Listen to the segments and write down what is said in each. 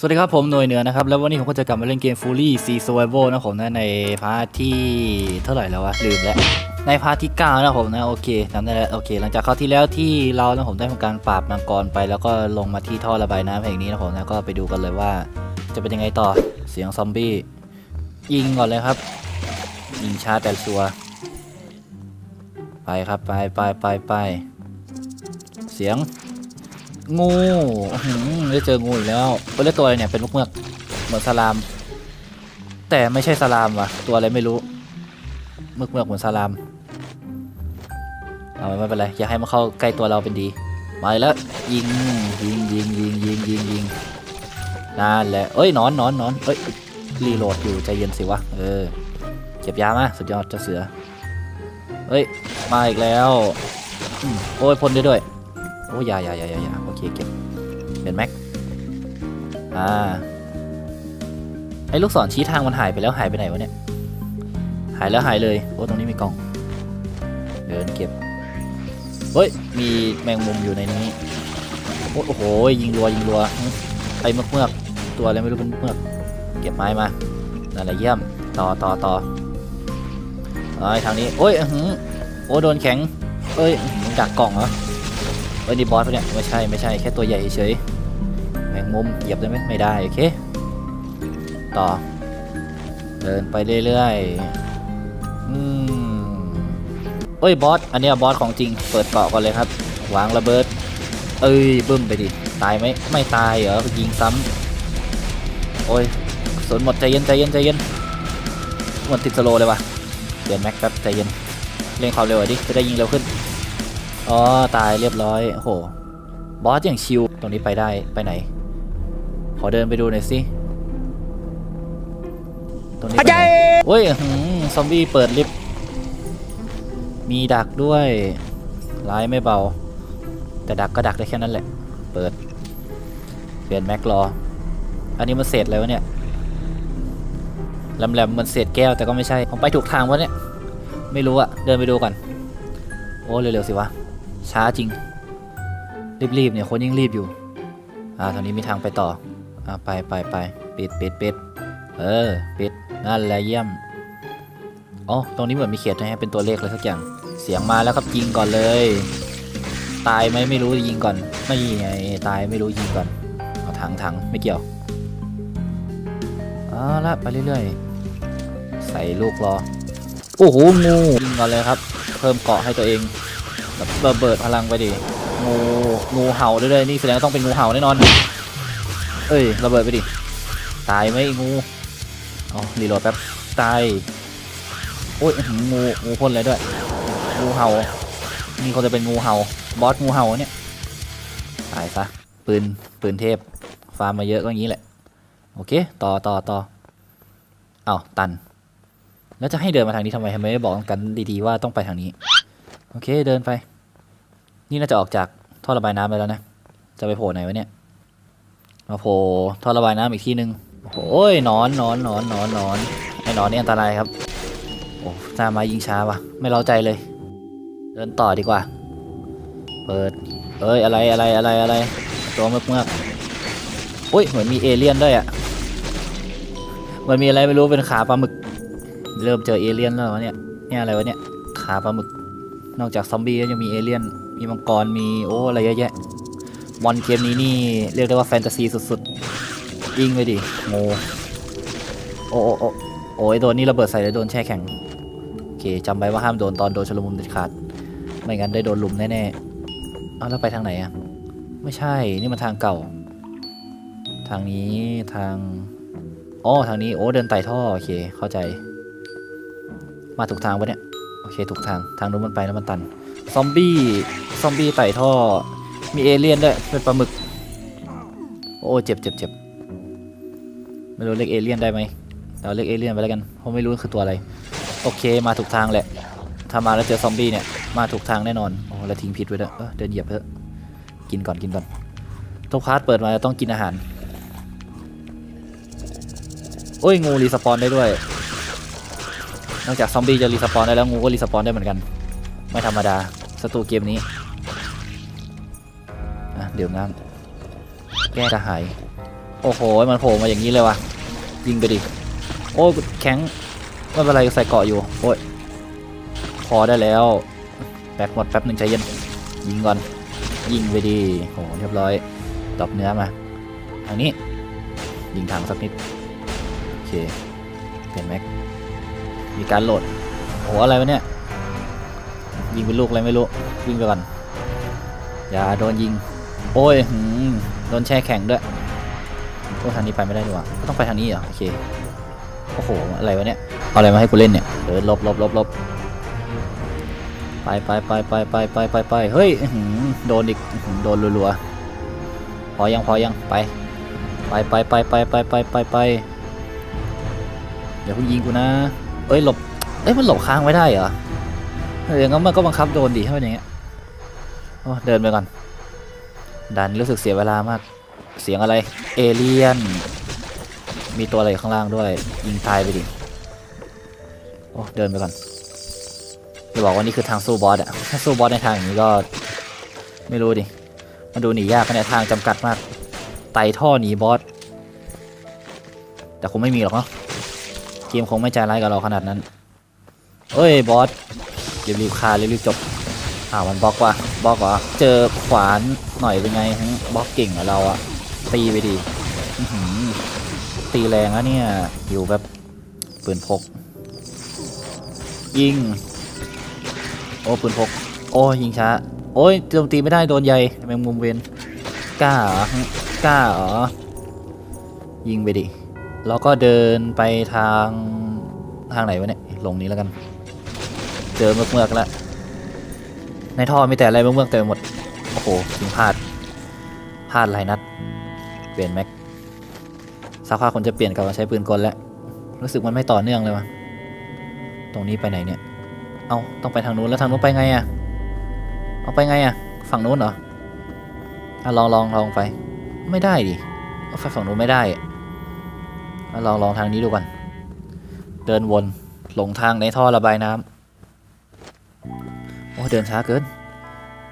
สวัสดีครับผมหน่วยเหนือนะครับ แล้ววันนี้ผมก็จะกลับมาเล่นเกม Fully Sea Survival นะผมนะในพาร์ทที่เท่าไหร่แล้ววะลืมแล้ว ในพาร์ทที่ 9 นะผมนะโอเคจำได้แล้วโอเค หลังจากคราวที่แล้วที่เรานะผมได้ทำการปราบมังกรไป แล้วก็ลงมาที่ท่อระบายน้ำแห่งนี้นะผมนะก็ไปดูกันเลยว่า จะเป็นยังไงต่อเสียงซอมบี้ยิงก่อนเลยครับ ยิงช้าแต่ชัวไปครับไปไปไปไปเสียง งูได้เจองูอีกแล้วเป็นเรื่องตัวอะไรเนี่ยเป็นลูกเมือกเหมือนสลาม แต่ไม่ใช่สลามว่ะ ตัวอะไรไม่รู้เมือกเมือกเหมือนสลามเอาไม่เป็นไรอย่าให้มันเข้าใกล้ตัวเราเป็นดีมาแล้วยิงยิงยิงยิงยิงยิงยิงนั่นแหละเอ้ยหนอนหนอนหนอนเอ้ยรีโหลดอยู่ใจเย็นสิวะเออเก็บยามาสุดยอดเจ้าเสือเฮ้ยมาอีกแล้วโอ้ยพ่นได้ด้วย อ้ยอยาอยาอยาอยาอยาโอเคเก็บเป็นแม็กอ่าไอ้ลูกศรชี้ทางมันหายไปแล้วหายไปไหนวะเนี่ยหายแล้วหายเลยโอ้ตรงนี้มีกล่อง เดินเก็บเฮ้ยมีแมงมุมอยู่ในนี้โอ้โหยิงรัวยิงรัวไอ้เมือกเมือกตัวอะไรไม่รู้เป็นเมือกเก็บไม้มานั่นแหละเยี่ยมต่อต่อต่อไอ้ทางนี้โอ้ยโอ้โดนแข็งเอ้ยดักกล่องเหรอ อ้ยนี่บอสปะเนี่ยไม่ใช่ไม่ใช่แค่ตัวใหญ่เฉยแมงมุมเหยียบได้ไหมไม่ได้โอเคต่อ เดินไปเรื่อยๆอืมเอ้ยบอสอันเนี้ยบอสของจริงเปิดเกาะก่อนเลยครับวางระเบิด เอ้ยบึ้มไปดิตายไหมไม่ตายเหรอยิงซ้ำโอ้ยสนหมดใจเย็นใจเย็นใจเย็นหมันติดสโลเลยว่ะเปลี่ยนแม็กแป๊บใจเย็นเร่งความเร็วดิจะได้ยิงเร็วขึ้น อ๋อตายเรียบร้อยโอ้โหบอสอย่างชิวตรงนี้ไปได้ไปไหน ขอเดินไปดูหน่อยสิตรงนี้ไปไหนโอ้ยหืมซอมบี้เปิดลิฟต์มีดักด้วยร้ายไม่เบา แต่ดักก็ดักได้แค่นั้นแหละ เปิด เปลี่ยนแม็กรอ อันนี้มันเศษอะไรวะเนี่ยแหลมๆเหมันเศษแก้วแต่ก็ไม่ใช่ ผมไปถูกทางวะเนี่ย ไม่รู้อะเดินไปดูก่อน โอ้เร็วๆสิวะ ช้าจริง รีบๆเนี่ยคนยิ่งรีบอยู่ อ่าทางนี้มีทางไปต่อ อ่าไปไปไปปิดปิดปิดเออปิดนั่นแหละเยี่ยมอ๋อตรงนี้เหมือนมีเขียนนะฮะเป็นตัวเลขอะไรสักอย่าง เสียงมาแล้วครับยิงก่อนเลย ตายไหมไม่รู้ยิงก่อน ไม่ไงตายไม่รู้ยิงก่อนเอาถังถังไม่เกี่ยวเอาละไปเรื่อยๆ ใส่ลูกรอโอ้โหงูยิงก่อนเลยครับ เพิ่มเกาะให้ตัวเอง แบบระเบิดพลังไปดิงูงูเห่าด้วยเลยนี่แสดงว่าต้องเป็นงูเห่าแน่นอน เอ้ยระเบิดไปดิตายไหมงูอ๋อรีโหลดแป๊บตายโอ้ยงูงูพ่นเลยด้วยงูเห่านี่เขาจะเป็นงูเห่าบอสงูเห่าเนี่ยตายซะปืนปืนเทพฟาร์มมาเยอะก็อย่างนี้แหละโอเคต่อต่อต่อเอาตัน แล้วจะให้เดินมาทางนี้ทำไมทำไมไม่บอกกันดีๆว่าต้องไปทางนี้ โอเคเดินไป นี่น่าจะออกจากท่อระบายน้ำไปแล้วนะ จะไปโผล่ไหนวะเนี่ยมาโผล่ท่อระบายน้ำอีกที่หนึ่งโอ้ยนอนนอนนอนนอนนอนไอ้หนอนนี่อันตรายครับโอ้หน้าม้ยิงช้าว่ะ ไม่เล้าใจเลย เดินต่อดีกว่า เปิดเอ้ยอะไรอะไรอะไรอะไรตัวเมือกเมือกอุ้ยเหมือนมีเอเลี่ยนด้วยอะเหมือนมีอะไรไม่รู้เป็นขาปลาหมึก เริ่มเจอเอเลี่ยนแล้ววะเนี่ยเนี่ยอะไรวะเนี่ยขาปลาหมึก นอกจากซอมบี้ก็ยังมีเอเลี่ยน มีมังกร มีโอ้อะไรเยอะแยะ มอนเกมนี้นี่เรียกได้ว่าแฟนตาซีสุดๆ ยิงไปดิโงโอ้โอ้โอ้โอ้ยโดนนี่ระเบิดใส่แล้วโดนแช่แข็ง โอเคจำไว้ว่าห้ามโดนตอนโดนชลมุนเด็ดขาด ไม่งั้นได้โดนลุมแน่ๆเอาแล้วไปทางไหนอะไม่ใช่ นี่มันทางเก่า ทางนี้ทางอ๋อทางนี้โอ้เดินไต่ท่อโอเคเข้าใจ มาถูกทางปะเนี่ย เคถูกทางทางนู้นมันไปแล้วมันตัน ซอมบี้ ซอมบี้ไต่ท่อ มีเอเลี่ยนด้วย เป็นปลาหมึก โอ้เจ็บเจ็บเจ็บไม่รู้เรียกเอเลี่ยนได้ไหมเราเรียกเอเลี่ยนไปแล้วกันเพราะไม่รู้คือตัวอะไร โอเคมาถูกทางแหละถ้ามาแล้วเจอซอมบี้เนี่ยมาถูกทางแน่นอนโอ้แล้วทิ้งพิษไว้ด้วยเดินเหยียบเถอะกินก่อนกินก่อนทุกพาร์ทเปิดมาจะต้องกินอาหาร โอ้ยงูรีสปอนได้ด้วย นอกจากซอมบี้จะรีสปอนได้แล้วงูก็รีสปอนได้เหมือนกัน ไม่ธรรมดาศัตรูเกมนี้เดี๋ยวน้ำแก้กระหาย โอ้โห มันโผล่มาอย่างนี้เลยวะยิงไปดิ โอ้แข็งไม่เป็นไรใส่เกาะอยู่ โอ้ย พอได้แล้วแบตหมดแป๊บหนึ่งใจเย็น ยิงก่อน ยิงไปดีโอ้โหเรียบร้อยตอบเนื้อมาทางนี้ ยิงทางสักนิด โอเค เปลี่ยนแม็ก มีการโหลดโอ้โหอะไรวะเนี่ย ยิงเป็นลูกอะไรไม่รู้ วิ่งไปก่อน อย่าโดนยิง โอ้ยหืมโดนแช่แข็งด้วยโอ้ทางนี้ไปไม่ได้ดีกว่าก็ต้องไปทางนี้เหรอ โอเค โอ้โห อะไรวะเนี่ย เอาอะไรมาให้กูเล่นเนี่ยเออลบลบลบลบไปไปไปไปไปไปไปไปเฮ้ยหือโดนอีก โดนรัวๆ พอยังพอยังไป ไปไปไปไปไปไปไปไปเดี๋ยวคุณยิงกูนะ เอ้ยหลบ เอ้ยมันหลบค้างไว้ได้เหรอเอออย่างงั้นมันก็บังคับโดนดิถ้าเป็นอย่างเงี้ยโอ้เดินไปก่อน ดันรู้สึกเสียเวลามาก เสียงอะไร เอเลียน มีตัวอะไรข้างล่างด้วย ยิงตายไปดิ โอ้เดินไปก่อนจะบอกว่านี่คือทางสู้บอสอะถ้าสู้บอสในทางอย่างนี้ก็ ไม่รู้ดิ มันดูหนียากนะเนี่ยทางจำกัดมาก ไต่ท่อหนีบอส แต่คงไม่มีหรอกเนาะ เกมคงไม่ใจร้ายกับเราขนาดนั้นเอ้ยบอสรีบๆคารีบๆจบอ้าวมันบล็อกว่ะบล็อกเหรอเจอขวานหน่อยเป็นไงบล็อกเก่งเหรอเราอะตีไปดิอื้อหือตีแรงแล้วเนี่ยอยู่แบบปืนพก ยิง โอ้ปืนพก โอ้ยิงช้า โอ้ยโจมตีไม่ได้โดนใยแมงมุมเวนกล้าเหรอกล้าเหรอยิงไปดิ แล้วก็เดินไปทางทางไหนวะเนี่ยลงนี้แล้วกัน เจอเมือกเมือกแล้วในท่อมีแต่อะไรเมือกเมือกเต็มไปหมดโอ้โหยิงพลาดพลาดหลายนัด เปลี่ยนแม็กสักพักคนจะเปลี่ยนกลับมาใช้ปืนกลแล้วรู้สึกมันไม่ต่อเนื่องเลยวะตรงนี้ไปไหนเนี่ย เอาต้องไปทางนู้นแล้วทางนู้นไปไงอะเอาไปไงอะฝั่งนู้นเหรออะลองลองลองไป ไม่ได้ดิไปฝั่งนู้นไม่ได้ ลองลองทางนี้ดูก่อน เดินวนหลงทางในท่อระบายน้ำโอ้เดินช้าเกิน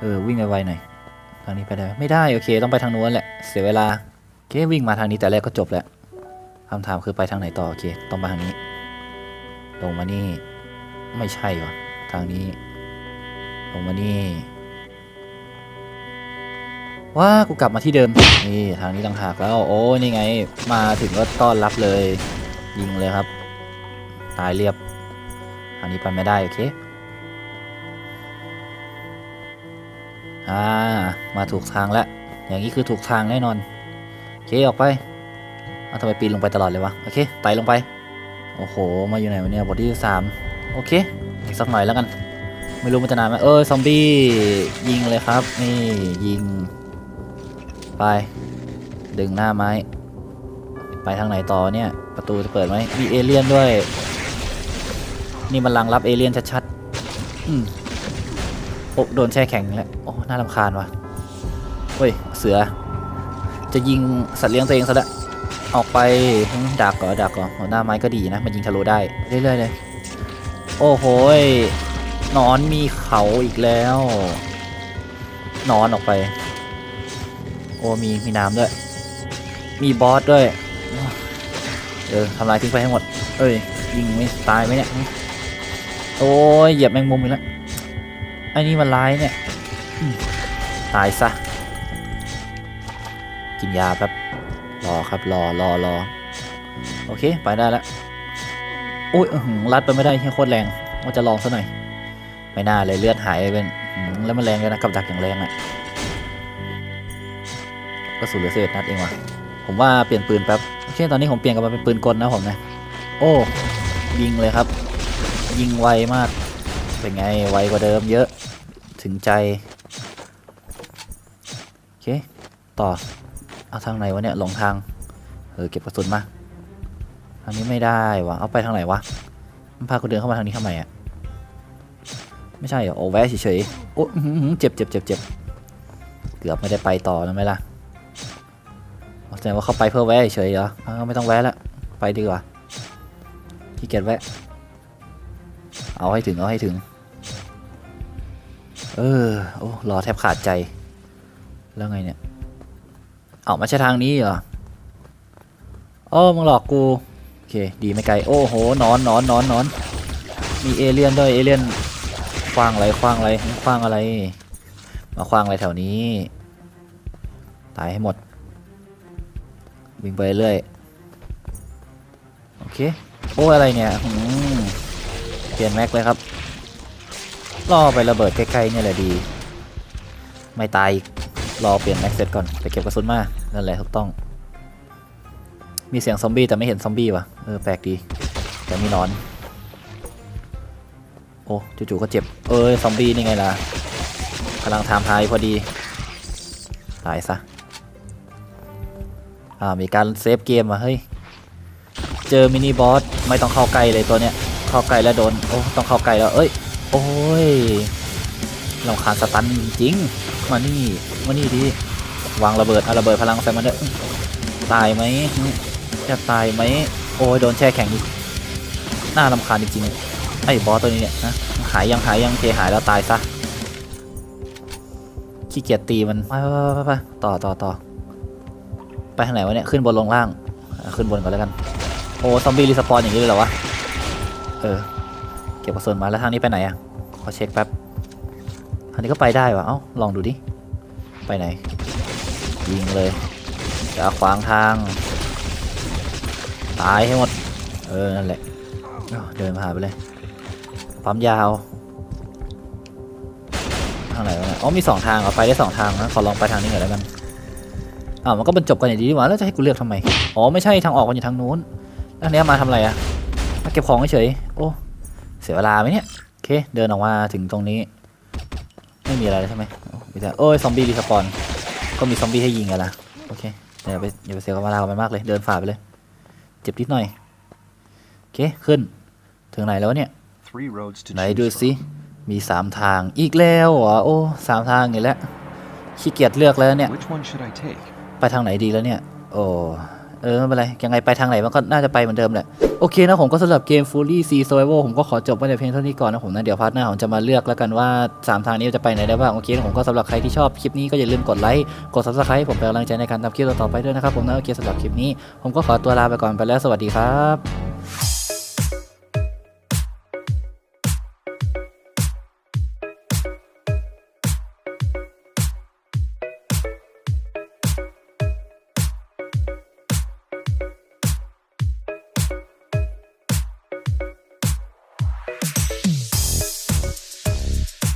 เออวิ่งไวๆหน่อย ทางนี้ไปได้ไหมไม่ได้โอเค ต้องไปทางนู้นแหละ เสียเวลาโอเควิ่งมาทางนี้แต่แรกก็จบแล้วคำถามคือไปทางไหนต่อโอเค ต้องมาทางนี้ ลงมานี่ ไม่ใช่วะทางนี้ ลงมานี่ ว้ากูกลับมาที่เดิม นี่ทางนี้ต่างหากแล้ว โอ้นี่ไง มาถึงก็ต้อนรับเลย ยิงเลยครับ ตายเรียบ ทางนี้ไปไม่ได้ โอเค อ่า มาถูกทางแล้ว อย่างนี้คือถูกทางแน่นอน โอเค ออกไปเอาทำไมปีนลงไปตลอดเลยวะ โอเค ไต่ลงไป โอ้โห มาอยู่ไหนวะเนี่ยบทที่สามโอเคอีกสักหน่อยแล้วกัน ไม่รู้มันจะนานไหมเออ ซอมบี้ ยิงเลยครับ นี่ ยิง ไป ดึงหน้าไม้ ไปทางไหนต่อเนี่ย ประตูจะเปิดไหมมีเอเลี่ยนด้วย นี่มันรังรับเอเลี่ยนชัดๆอืมโอ้โดนแช่แข็งแล้วโอ้น่ารำคาญว่ะเฮ้ย เสือ จะยิงสัตว์เลี้ยงตัวเองซะละออกไปดักก่อนดักก่อนหัวหน้าไม้ก็ดีนะ มันยิงทะลุได้ เรื่อยๆเลย โอ้โหยนอนมีเขาอีกแล้ว นอนออกไป อ้มีมีน้ำด้วย มีบอสด้วย เออทำลายทิ้งไปให้หมด เอ้ยยิงไม่ตายไหมเนี่ย โอ้ยเหยียบแมงมุมอีกแล้วไอ้นี่มันร้ายเนี่ย ตายซะ กินยาแป๊บ รอครับรอรอรอโอเค ไปได้แล้วอุ้ยรัดไปไม่ได้ที่โคตรแรงว่าจะลองซะหน่อย ไม่น่าเลยเลือดหายไปเป็นแล้วมันแรงเลยนะกับดักอย่างแรงอะ่ะ ก็สูญเหลือเศษนัดเองว่ะผมว่าเปลี่ยนปืนแป๊บโอเคตอนนี้ผมเปลี่ยนกลับมาเป็นปืนกลนะผมนะโอ้ยิงเลยครับ ยิงไวมากเป็นไงไวกว่าเดิมเยอะถึงใจโอเคต่อเอาทางไหนวะเนี่ยหลงทางเออเก็บกระสุนมาทางนี้ไม่ได้วะเอาไปทางไหนวะมันพากูเดินเข้ามาทางนี้ทำไมอะไม่ใช่เหรอโอ้แวะเฉยๆโอ้เจ็บเจ็บเจ็บเจ็บเกือบไม่ได้ไปต่อแล้วไหมล่ะ แสดงว่าเขาไปเพื่อแวะเฉยเหรออไม่ต้องแวะละไปดีกว่าขี้เกียจแวะ เอาให้ถึงเอาให้ถึง เออโอ้รอแทบขาดใจ แล้วไงเนี่ย เอามาใช่ทางนี้เหรอโอ้มึงหลอกกู โอเค ดีไม่ไกล โอ้โหนอนนอนนอนนอน มีเอเลี่ยนด้วยเอเลี่ยนคว้างอะไรคว้างอะไรคว้างอะไร มาคว้างอะไรแถวนี้ ตายให้หมด วิ่งไปเรื่อยโอเคโอ้อะไรเนี่ยเปลี่ยนแม็กเลยครับล่อไประเบิดใกล้ๆเนี่ยแหละดี ไม่ตายรอเปลี่ยนแม็กเสร็จก่อนไปเก็บกระสุนมานั่นแหละถูกต้อง มีเสียงซอมบี้แต่ไม่เห็นซอมบี้ว่ะเออแปลกดีแต่มีนอนโอ้จู่ๆก็เจ็บ เอ้ยซอมบี้นี่ไงล่ะกำลังทำทายพอดี ตายซะ อ่ามีการเซฟเกมอะเฮ้ยเจอมินิบอสไม่ต้องเข้าใกล้เลยตัวเนี้ยเข้าใกล้แล้วโดนโอ้ต้องเข้าใกล้แล้วเอ้ยโอ้ยลำคาญสตันจริงมานี่มานี่ดีวางระเบิดเอาระเบิดพลังใส่มันเด้อตายไหมจะตายไหมโอ้ยโดนแช่แข็งอีกน่ารำคาญจริงๆไอ้บอสตัวนี้เนี่ยนะหายยังหายยังเคหายแล้วตายซะขี้เกียจตีมันไปไปไปไปต่อต่อต่อ ไปทางไหนวะเนี่ยขึ้นบนลงล่างขึ้นบนก่อนแล้วกันโอ้ซอมบี้รีสปอนอย่างนี้เลยเหรอวะเออเก็บกระสุนมาแล้วทางนี้ไปไหนอะขอเช็คแป๊บทางนี้ก็ไปได้วะเอ้าลองดูดิไปไหนยิงเลยอย่าขวางทางตายให้หมดเออนั่นแหละเดินผ่านไปเลยปั๊มยาวทางไหนวะเนี่ยอ๋อมีสองทางเหรอไปได้สองทางนะขอลองไปทางนี้หน่อยแล้วกัน อ้าวมันก็บรรจบกันอย่างดีดีหว่าแล้วจะให้กูเลือกทำไมอ๋อไม่ใช่ทางออกมันอยู่ทางนู้นแล้วอันเนี้ยมาทำอะไรอะมาเก็บของเฉยๆโอ้เสียเวลาไหมเนี่ยโอเคเดินออกมาถึงตรงนี้ ไม่มีอะไรแล้วใช่ไหมโอ้มีแต่โอ้ยซอมบี้รีสปอนก็มีซอมบี้ให้ยิงกันละโอเคอย่าไปอย่าไปเสียเวลากับมันมากเลยเดินฝ่าไปเลย เจ็บนิดหน่อยโอเคขึ้นถึงไหนแล้ววะเนี่ย Three roads to ไหน choose ดูสิ from. มีสามทางอีกแล้วเหรอโอ้สามทางอีกแล้วขี้เกียจเลือกแล้วเนี่ย ไปทางไหนดีแล้วเนี่ย โอ้เออไม่เป็นไร ยังไงไปทางไหนมันก็น่าจะไปเหมือนเดิมแหละ โอเคนะผมก็สำหรับเกม Fully C Survival ผมก็ขอจบไว้ในเพียงเท่านี้ก่อนนะผมนะ เดี๋ยวพาร์ทหน้าผมจะมาเลือกแล้วกันว่า 3 ทางนี้จะไปไหนได้บ้าง โอเคนะผมก็สำหรับใครที่ชอบคลิปนี้ก็อย่าลืมกดไลค์ กด Subscribe ให้ผมเป็นกำลังใจในการทำคลิปต่อไปด้วยนะครับผมนะ โอเคสำหรับคลิปนี้ ผมก็ขอตัวลาไปก่อนไปแล้วสวัสดีครับ